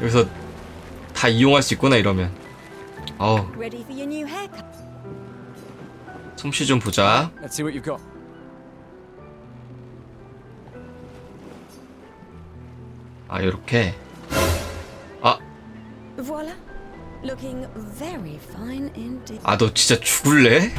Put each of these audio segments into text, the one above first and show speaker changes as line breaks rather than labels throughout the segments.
여기서 다 이용할 수 있구나 이러면 어우? 솜씨 좀 보자. 아 요렇게 아. 아 너 진짜 죽을래?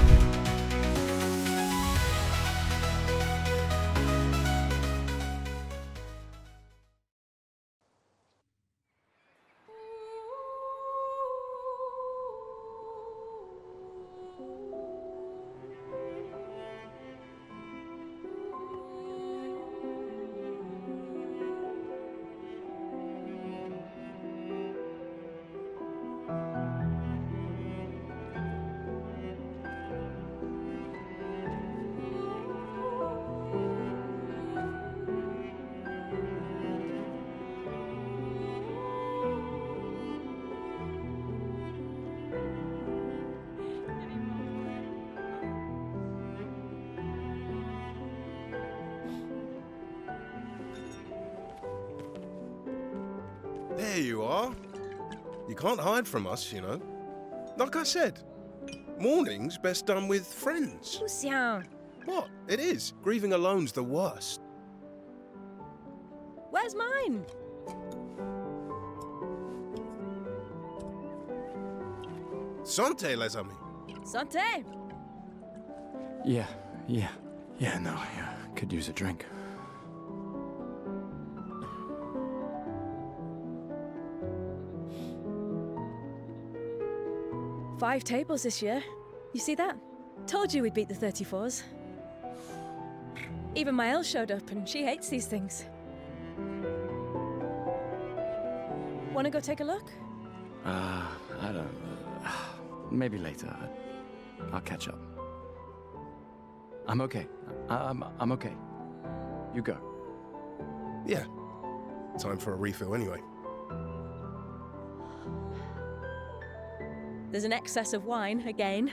There you are. You can't hide from us, you know. Like I said, mourning's best done with friends.
Lucien,
What? It is. Grieving alone's the worst.
where's mine?
Santé, les amis.
Santé.
Yeah, yeah, yeah. No, I uh, could use a drink.
Five tables this year. You see that? Told you we'd beat the 34s. Even my Elle showed up, and she hates these things. Wanna go take a look?
Uh, I don't. Uh, maybe later. I'll catch up. I'm okay. I- I'm I'm okay. You go.
Yeah. Time for a refill anyway.
There's an excess of wine again.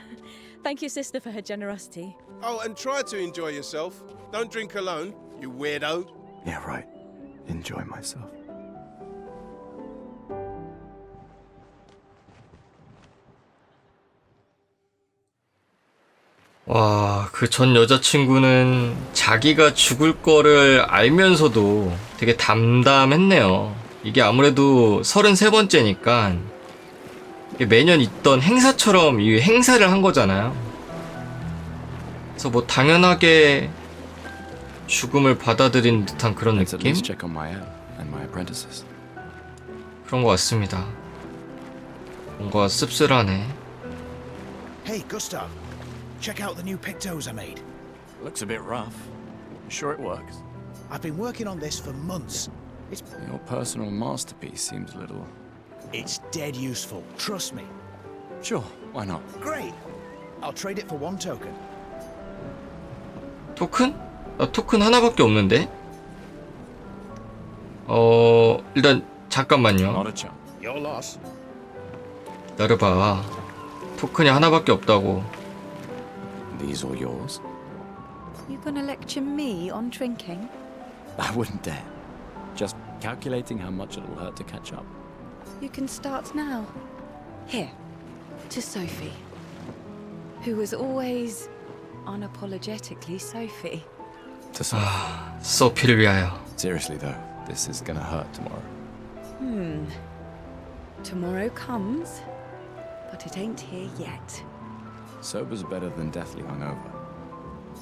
Thank you, sister, for her generosity.
Oh, and try to enjoy yourself. Don't drink alone, you weirdo.
Yeah, right. Enjoy myself.
와, 그 전 여자친구는 자기가 죽을 거를 알면서도 되게 담담했네요. 이게 아무래도 33번째니까 매년 있던 행사처럼 이 행사를 한 거잖아요. 그래서 뭐 당연하게 죽음을 받아들인 듯한 그런 느낌? 그런 것 같습니다. 뭔가 씁쓸하네.
Hey, Gustav. Check out the new pictos I made.
Looks a bit rough. Sure it works.
I've been working on this for months. It's
Your personal masterpiece seems a little.
It's dead useful. Trust me.
Sure, why not?
Great. I'll trade it for one token.
토큰? 나 토큰 하나밖에 없는데? 어, 일단 잠깐만요.
Not a chance.
Your loss.
기다려봐. 토큰이 하나밖에 없다고.
These all yours?
You gonna lecture me on drinking?
I wouldn't dare. Just calculating how much it'll hurt to catch up.
You can start now. Here, to Sophie, who was always unapologetically Sophie.
To some.
소피를 위하여.
Seriously though, this is gonna hurt tomorrow.
Hmm. Tomorrow comes, but it ain't here yet.
Sober's better than deathly hungover.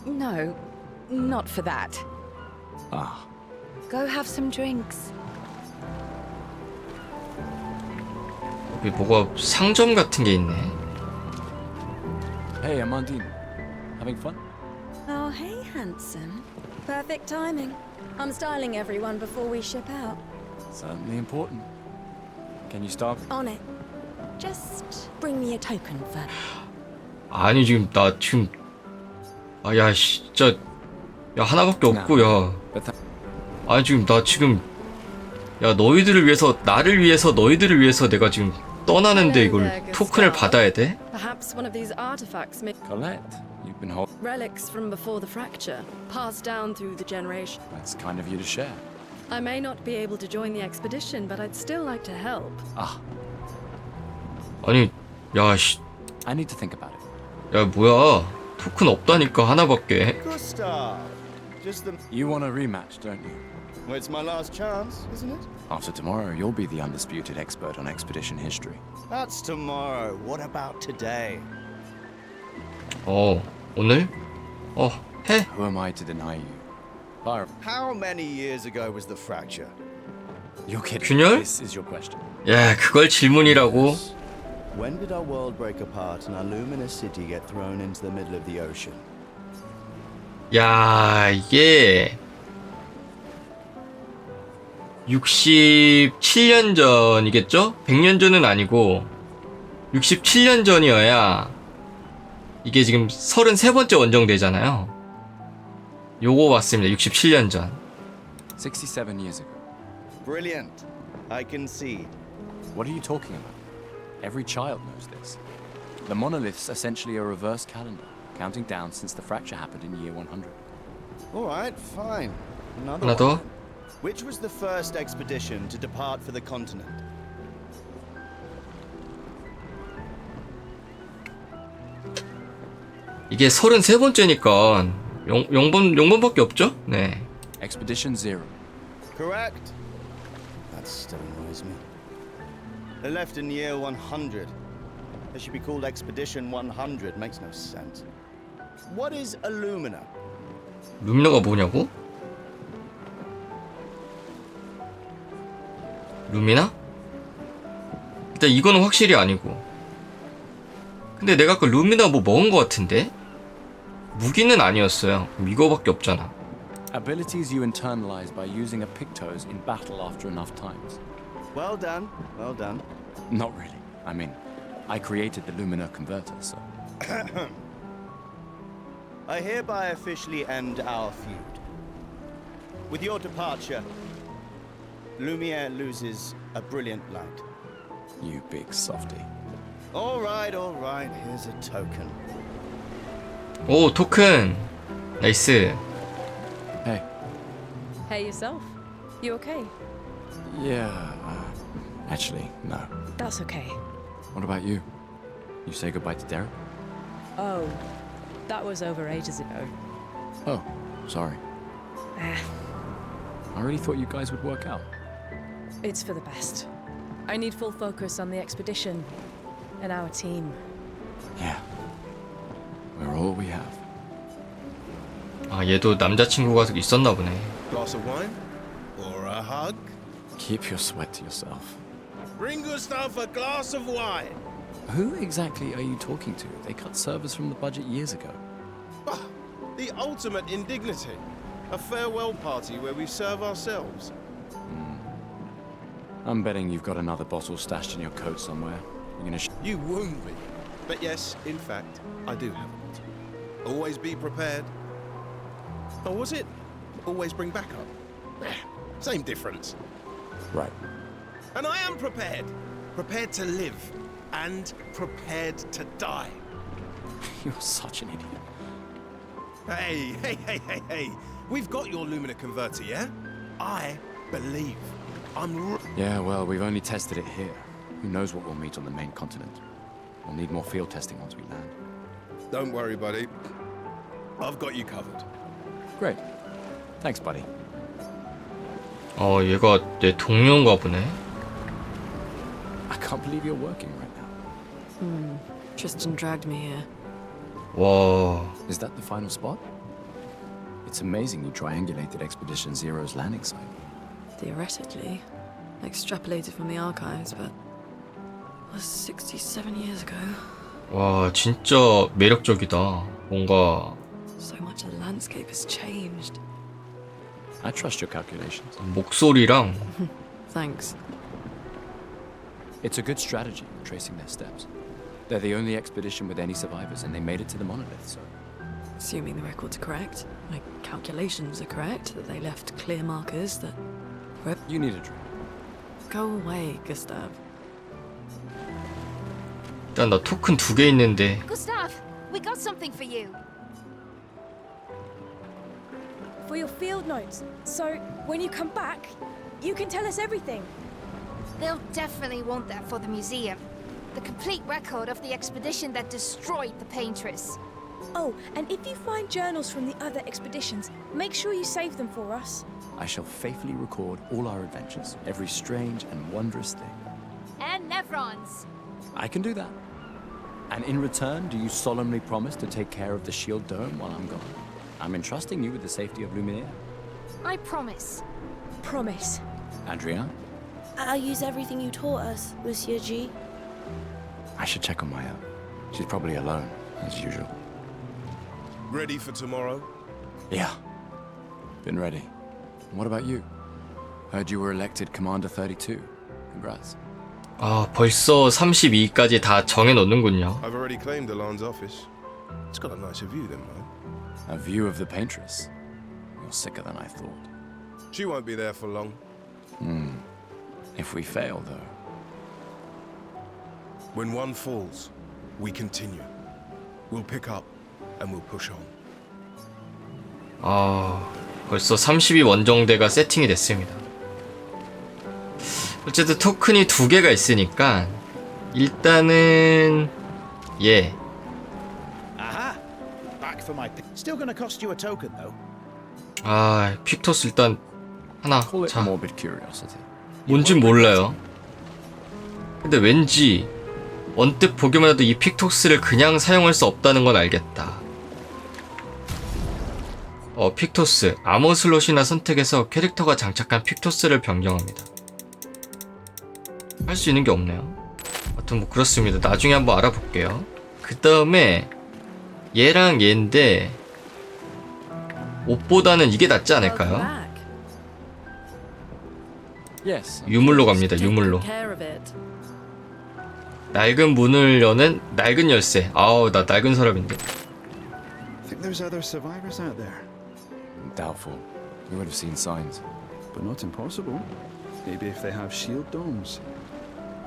No, not for that.
Ah,
Go have some drinks.
여기 뭐가 상점 같은 게 있네.
hey, Amandine. Having fun?
Oh, hey, handsome. Perfect timing. I'm styling everyone before we ship out.
Certainly important. Can you start?
On it. Just bring me a token for.
아니 지금 나 지금 아야 진짜 야 하나밖에 없고 야 아니 지금 나 지금 야 너희들을 위해서 나를 위해서 너희들을 위해서 내가 지금 떠나는데 이걸 토큰을 받아야 돼?
Perhaps one of these artifacts may
Colette, you've been holding.
relics from before the fracture, passed down through the generation.
That's kind of you to share.
I may not be able to join the expedition, but I'd still like to help.
Ah,
아니 야 씨
I need to think about it.
야 뭐야 토큰 없다니까 하나밖에
Gustav! Just the.
You want a rematch, don't you?
Well, it's my last chance, isn't it?
After tomorrow, you'll be the undisputed expert on expedition history.
That's tomorrow. What about today?
어 오늘 어해
Who am I to deny you? Fire.
How many years ago was the fracture?
You're kidding.
균열?
This is your question.
야 그걸 질문이라고
When did our world break apart and our luminous city get thrown into the middle of the ocean?
야 이게 67년 전이겠죠? 100년 전은 아니고 67년 전이어야 이게 지금 33번째 원정대잖아요. 요거 왔습니다. 67년 전.
67 years ago.
Brilliant. I concede.
What are you talking about? Every child knows this. The monolith's essentially a reverse calendar, counting down since the fracture happened in year 100.
All right, fine. Another
하나 더.
one. Which was the first expedition to depart for the continent?
이게 33번째니까 0, 0번 0번밖에 없죠? 네.
Expedition Zero.
Correct. That still annoys me. They left in year 100. They should be called Expedition 100. Makes no sense. What is Illumina?
루미너가 뭐냐고? 루미나? 일단 이거는 확실히 아니고 근데 내가 그 루미나 뭐 먹은 거 같은데? 무기는 아니었어요 이거밖에 없잖아
Abilities you internalize by using a Pictos in battle after enough times.
Well done. Well done.
Not really. I mean, I created the Lumina converter, so.
I hereby officially end our feud. With your departure, Lumiere loses a brilliant light.
You big softy.
All right, all right. Here's a token.
오 토큰 나이스
Hey.
Hey yourself. You okay?
Yeah. Uh, actually, no.
That's okay.
What about you? You say goodbye to Derek?
Oh, that was over ages ago.
Oh, sorry.
Ah,
I really thought you guys would work out.
it's for the best. I need full focus on the expedition and our team.
Yeah. We're all we have.
아 얘도 남자친구가 있었나 보네
Glass of wine? Or a hug?
Keep your sweat to yourself.
Bring Gustav a glass of wine.
Who exactly are you talking to? They cut servers from the budget years ago.
Ah, the ultimate indignity. A farewell party where we serve ourselves.
I'm betting you've got another bottle stashed in your coat somewhere. You're gonna sh-
You wound me. But yes, in fact, I do have a bottle. Always be prepared. Or was it always bring backup? Same difference.
Right.
And I am prepared. Prepared to live and prepared to die.
You're such an idiot.
Hey, hey, hey, hey, hey. We've got your Lumina converter, yeah? I believe. I'm. R-
Yeah, well, we've only tested it here. Who knows what we'll meet on the main continent? We'll need more field testing once we land.
Don't worry, buddy. I've got you covered.
Great. Thanks, buddy.
어 얘가 내 동료인가 보네
I can't believe you're working right now.
Tristan dragged me here.
와
Is that the final spot? It's amazing you triangulated Expedition Zero's landing site.
Theoretically, extrapolated from the archives, but it was 67 years ago.
와 진짜 매력적이다 뭔가
So much of the landscape has changed.
I trust your calculations.
목소리랑
Thanks.
It's a good strategy, tracing their steps. They're the only expedition with any survivors, and they made it to the monolith, so.
Assuming the records are correct, my calculations are correct, that they left clear markers that.
You need a drink.
Go away, Gustav.
일단 나 토큰 두 개 있는데
Gustav, we got something for you. for your field notes. So when you come back, you can tell us everything.
They'll definitely want that for the museum. The complete record of the expedition that destroyed the Paintress.
Oh, and if you find journals from the other expeditions, make sure you save them for us.
I shall faithfully record all our adventures, every strange and wondrous thing.
And Nevrons.
I can do that. And in return, do you solemnly promise to take care of the shield dome while I'm gone? I'm entrusting you with the safety of Luminaire.
I promise.
Promise.
Adrien,
I'll use everything you taught us, Monsieur G.
I should check on Maya. She's probably alone, as usual.
Ready for tomorrow?
Yeah. Been ready. And what about you? Heard you were elected Commander 32. Congrats.
아, 벌써 32까지 다 정해 놓는군요.
I've already claimed Alon's office. It's got a nicer view than mine.
A view of the Paintress. You're sicker than I thought.
She won't be there for long.
If we fail, though,
When one falls, we continue. We'll pick up and we'll push on.
아, 벌써 32 원정대가 세팅이 됐습니다. 어쨌든 토큰이 두 개가 있으니까 일단은 예.
Aha! Back for my. Pi- Still gonna cost you a token, though.
아, 픽토스 일단 하나. 자,
morbid curiosity.
뭔진 몰라요. 근데 왠지 언뜻 보기만 해도 이 픽톡스를 그냥 사용할 수 없다는 건 알겠다. 어, 픽토스. 아머 슬롯이나 선택해서 캐릭터가 장착한 픽토스를 변경합니다. 할 수 있는 게 없네요. 하여튼 뭐 그렇습니다. 나중에 한번 알아볼게요. 그 다음에 얘랑 얘인데 옷보다는 이게 낫지 않을까요? 유물로 갑니다. 유물로. 낡은 문을 여는 낡은 열쇠. 아우 나 낡은 사람인데.
Think there's other survivors out there,
Doubtful. We would have seen signs.
but not impossible. Maybe if they have shield domes.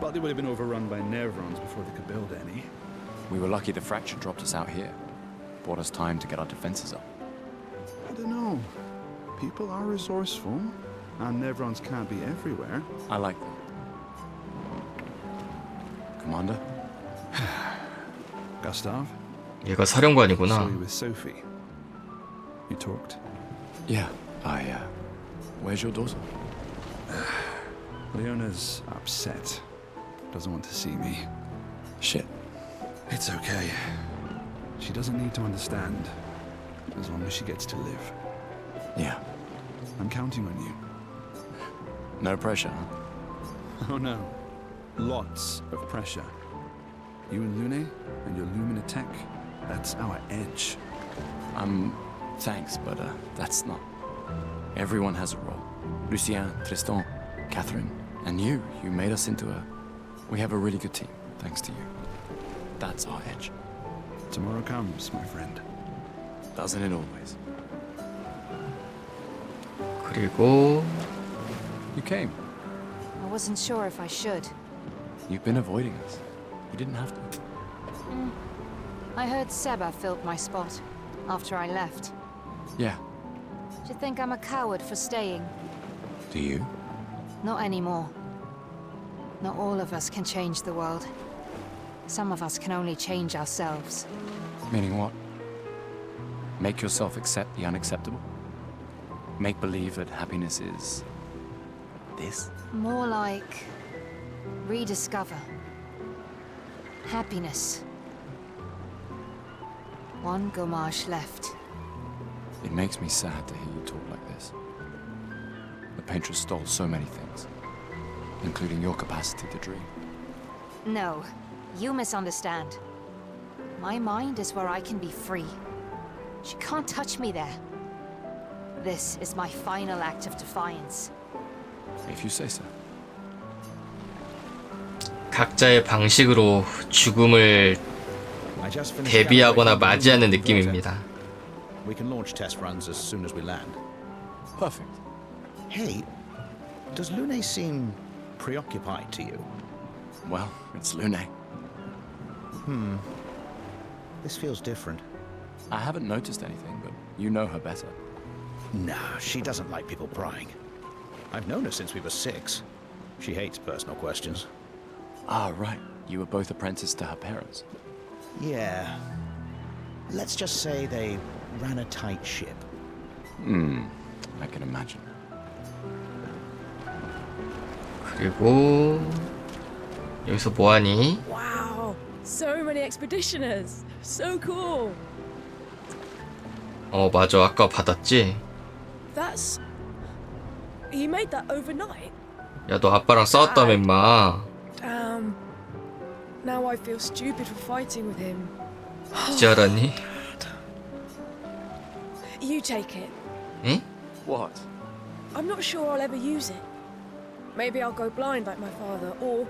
But they would have been overrun by Nevrons before they could build any.
We were lucky the fracture dropped us out here. Bought us time to get our defenses up.
I don't know. People are resourceful, and Nevrons can't be everywhere.
I like that. Commander?
Gustav,
얘가
saw
사령관이구나.
you with Sophie. You talked.
Yeah. I, uh. Where's your daughter?
Leona's upset. Doesn't want to see me.
Shit.
It's okay. She doesn't need to understand, as long as she gets to live.
Yeah.
I'm counting on you.
No pressure, huh?
Oh no. Lots of pressure. You and Lune and your Lumina tech, that's our edge.
Um, thanks, but uh, that's not. Everyone has a role. Lucien, Tristan, Catherine, and you. You made us into a. We have a really good team, thanks to you. That's our edge.
Tomorrow comes, my friend.
Doesn't it always?
그리고
You came.
I wasn't sure if I should.
You've been avoiding us. You didn't have to. Hmm.
I heard Seba filled my spot after I left.
Yeah.
Do you think I'm a coward for staying?
Do you?
Not anymore. Not all of us can change the world. Some of us can only change ourselves.
Meaning what? Make yourself accept the unacceptable? Make believe that happiness is. this?
More like rediscover happiness. One Gomarsh left.
It makes me sad to hear you talk like this. The Paintress stole so many things, including your capacity to dream.
No, you misunderstand. My mind is where I can be free. She can't touch me there. This is my final act of defiance.
If you say so.
각자의 방식으로 죽음을
I just finished
대비하거나
calibrating the
맞이하는
new filter.
느낌입니다.
We can launch test runs as soon as we land.
Perfect.
Hey, does Lune seem preoccupied to you?
Well, it's Lune.
Hmm. This feels different.
I haven't noticed anything, but you know her better.
Nah, she doesn't like people prying. I've known her since we were six. She hates personal questions.
Ah, right. You were both apprenticed to her parents.
Yeah. Let's just say they ran a tight ship.
Hmm. I can imagine.
그리고 여기서 뭐하니?
Wow, so many expeditioners. So cool.
어 맞아 아까 받았지?
That's. You made that overnight?
야 너 아빠랑 싸웠다며 임마
Damn. Now I feel stupid for fighting with him.
이제 알았니?
You take it.
응?
What?
I'm not sure I'll ever use it. Maybe I'll go blind like my father, or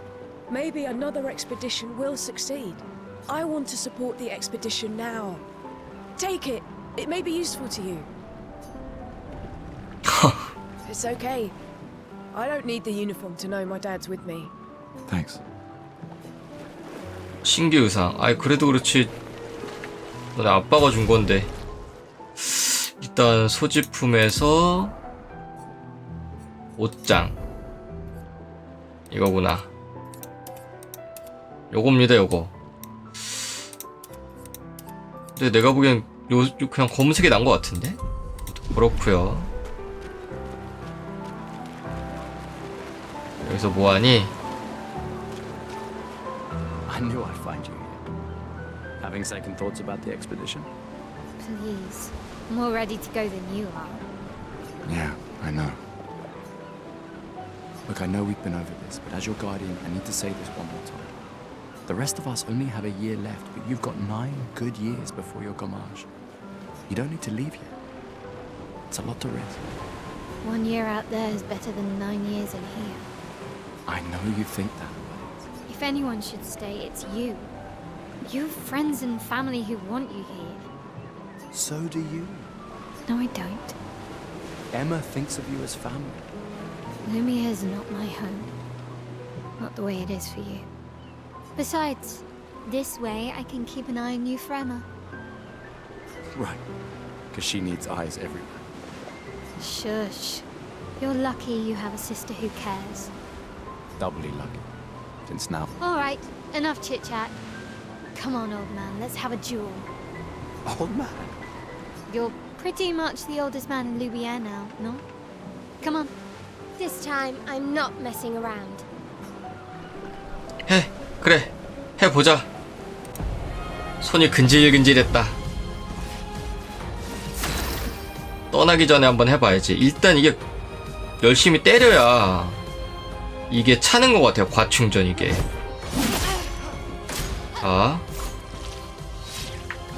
maybe another expedition will succeed. I want to support the expedition now. Take it. It may be useful to you. it's okay. I don't need the uniform to know my dad's with me.
Thanks.
신기 의상. 아이 그래도 그렇지. 너네 아빠가 준 건데. 일단 소지품에서 옷장. 이거구나. 요겁니다 요거. 근데 내가 보기엔 요, 요 그냥 검은색이 난 것 같은데? 그렇구요. 여기서 뭐하니
I knew I'd find you here. Having second thoughts about the expedition?
Please. More ready to go than you are.
Yeah, I know. Look, I know we've been over this, but as your guardian, I need to say this one more time. The rest of us only have a year left, but you've got nine good years before your gommage. You don't need to leave yet. It's a lot to risk.
One year out there is better than nine years in here.
I know you think that,
If anyone should stay, it's you. You've friends and family who want you here.
so do you.
No, I don't.
Emma thinks of you as family.
Lumia's not my home. Not the way it is for you. Besides, this way I can keep an eye on you for Emma.
Right. Because she needs eyes everywhere.
Shush. You're lucky you have a sister who cares.
Doubly lucky. Since now.
All right, enough chit chat. Come on, old man, let's have a duel.
Old man.
You're pretty much the oldest man in Louvier now, no? Come on.
This time, I'm not messing around.
해 그래 해보자 손이 근질근질했다 떠나기 전에 한번 해봐야지 일단 이게 열심히 때려야 이게 차는 것 같아요 과충전 이게 자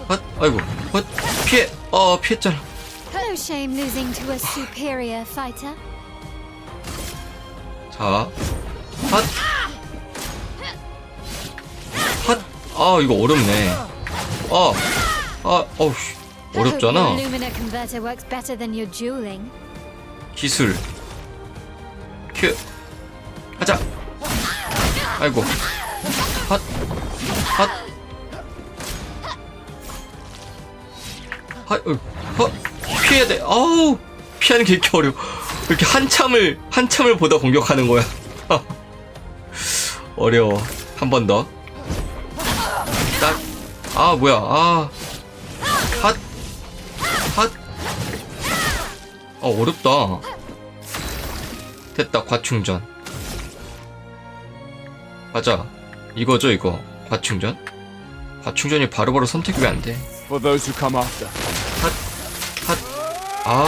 헛, 아이고 헛, 피해 어 피했잖아
No shame losing to a superior fighter.
자 헛, 헛, 아 이거 어렵네 아, 아, 어우, 어렵잖아
your Lumina converter works better than your dueling.
기술 큐 하자 아이고 핫 핫 핫, 어, 헛, 피해야 돼. 아우, 피하는 게 이렇게 어려워. 이렇게 한참을, 한참을 보다 공격하는 거야. 어려워. 한 번 더. 딱. 아, 뭐야. 아. 핫. 핫. 어, 어렵다. 됐다, 과충전. 맞아. 이거죠, 이거. 과충전? 과충전이 바로바로 선택이 왜 안 돼?
For those who come after.
핫, 핫, 아.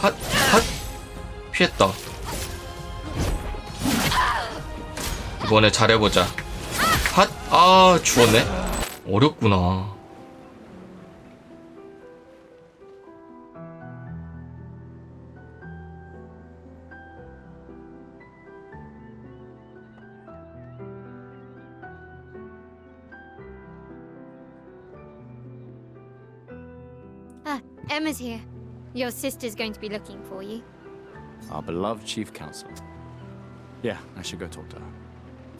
핫, 핫. 피했다. 이번에 잘해보자. 핫, 아, 죽었네. 어렵구나.
Emma's here. Your sister's going to be looking for you.
Our beloved chief counselor. Yeah, I should go talk to her.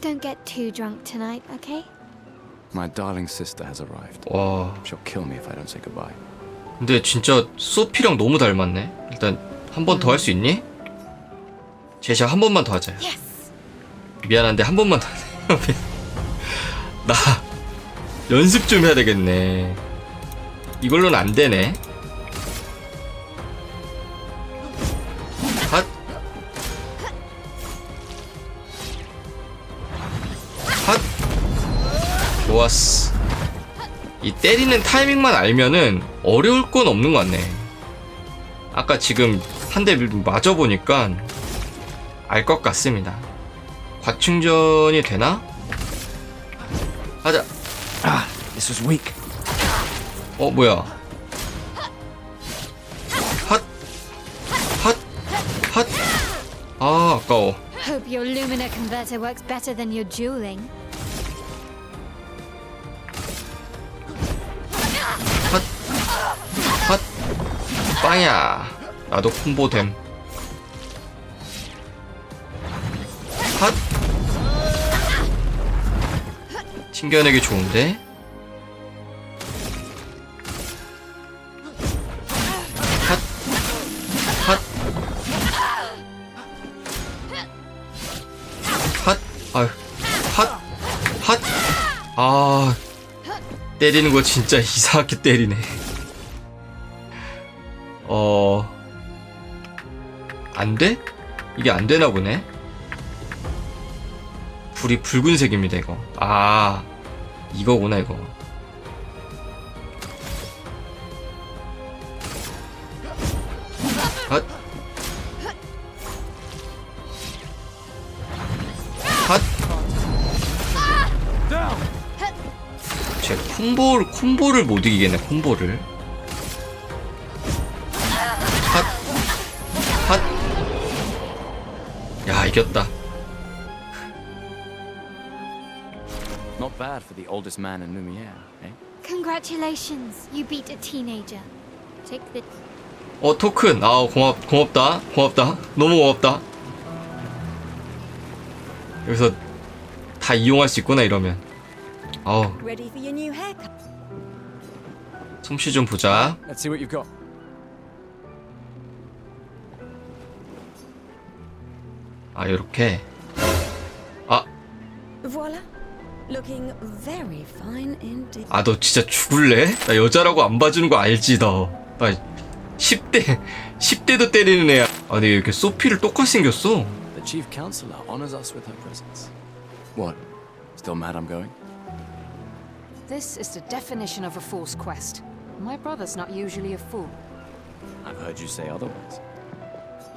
Don't get too drunk tonight, okay?
My darling sister has arrived.
와
She'll kill me if I don't say goodbye.
근데 진짜 소피랑 너무 닮았네 일단 한 번 더 할 수 있니? 제시야 한 번만 더 하자 미안한데 한 번만 더 하자 나 연습 좀 해야 되겠네 이걸로는 안 되네 때리는 타이밍만 알면은 어려울 건 없는 것 같네 아까 지금 한 대 맞아 보니까 알 것 같습니다 과충전이 되나? 하자
Ah, this was weak.
어 뭐야 핫 핫 핫 아 아까워
Hope your Lumina converter works better than your dueling.
빵야 나도 콤보됨. 핫! 튕겨내기 좋은데? 핫! 핫, 아유, 핫, 핫, 아, 때리는 거 진짜 이상하게 때리네. 어, 안 돼? 이게 안 되나 보네? 불이 붉은색입니다, 이거. 아, 이거구나, 이거. 핫, 핫. 제 콤보를 콤보를 못 이기겠네 콤보를 이겼다
Not bad for the oldest man in Lumiere, eh?
Congratulations, you beat a teenager. Take the
어 토큰 아 고맙 고맙다 고맙다 너무 고맙다 여기서 다 이용할 수 있구나 이러면 아우
Ready for your new haircut?
솜씨 좀 보자
Let's see what you've got.
아 요렇게 아
Voila. Looking very fine indeed.
아너 진짜 죽을래? 나 여자라고 안 봐주는 거 알지 너. 나 10대 10대도 때리는 애야. 아 근데 이렇게 소피를 똑같이 생겼어.
The chief counselor honors us with her presence. What? Still mad I'm going?
This is the definition of a fool's quest. My brother's not usually a fool.
I've heard you say otherwise.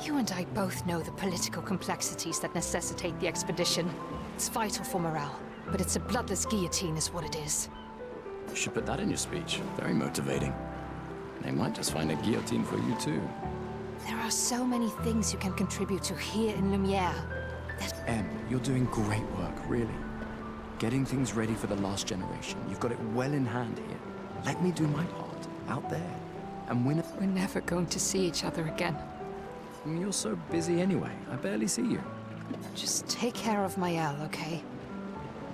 You and I both know the political complexities that necessitate the expedition. It's vital for morale, but it's a bloodless guillotine is what it is.
You should put that in your speech. Very motivating. They might just find a guillotine for you too.
There are so many things you can contribute to here in Lumiere.
Em, you're doing great work, really. Getting things ready for the last generation. You've got it well in hand here. Let me do my part out there and win.
We're never going to see each other again.
You're so busy anyway. I barely see you.
Just take care of Mayel, okay?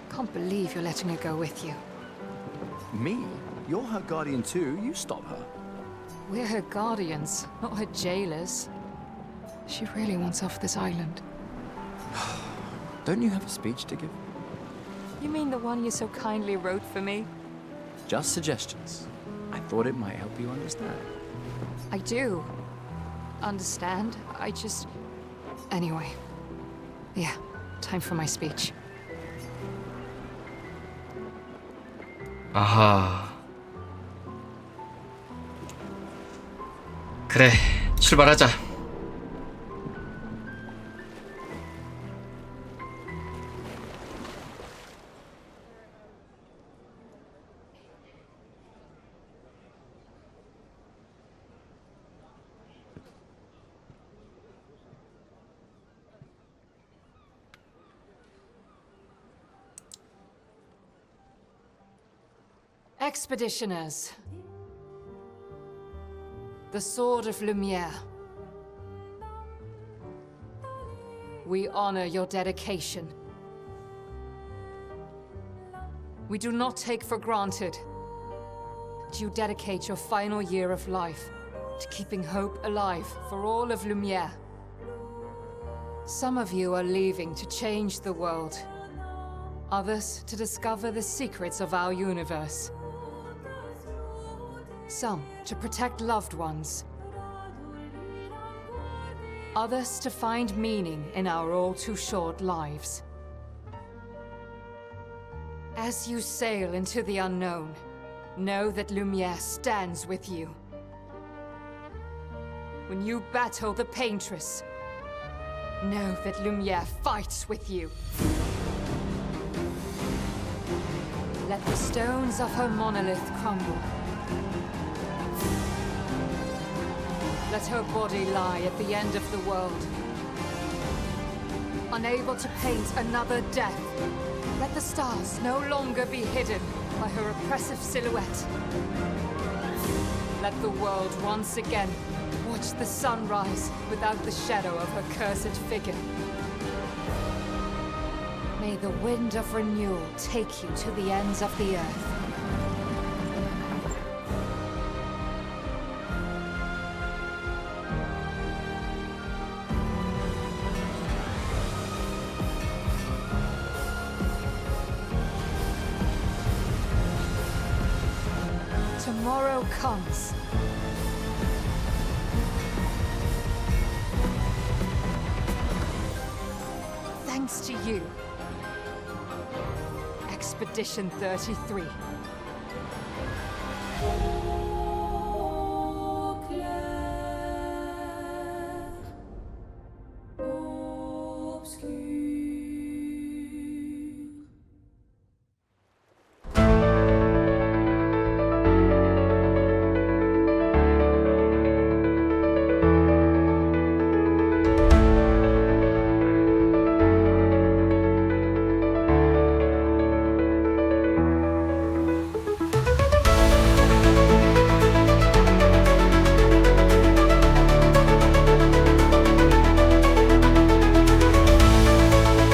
Can't believe you're letting her go with you.
Me? You're her guardian too. You stop her.
We're her guardians, not her jailers. She really wants off this island.
Don't you have a speech to give?
You mean the one you so kindly wrote for me?
Just suggestions. I thought it might help you understand.
I do. Understand? I just. Anyway. Yeah, time for my speech.
아하. 그래, 출발하자.
Expeditioners. The Sword of Lumiere. We honor your dedication. we do not take for granted that you dedicate your final year of life to keeping hope alive for all of Lumiere. Some of you are leaving to change the world, others to discover the secrets of our universe. Some to protect loved ones, others to find meaning in our all too short lives. As you sail into the unknown, know that Lumiere stands with you. When you battle the Paintress, know that Lumiere fights with you. Let the stones of her monolith crumble. Let her body lie at the end of the world. Unable to paint another death, let the stars no longer be hidden by her oppressive silhouette. Let the world once again watch the sun rise without the shadow of her cursed figure. May the wind of renewal take you to the ends of the earth. Thanks to you. Expedition 33.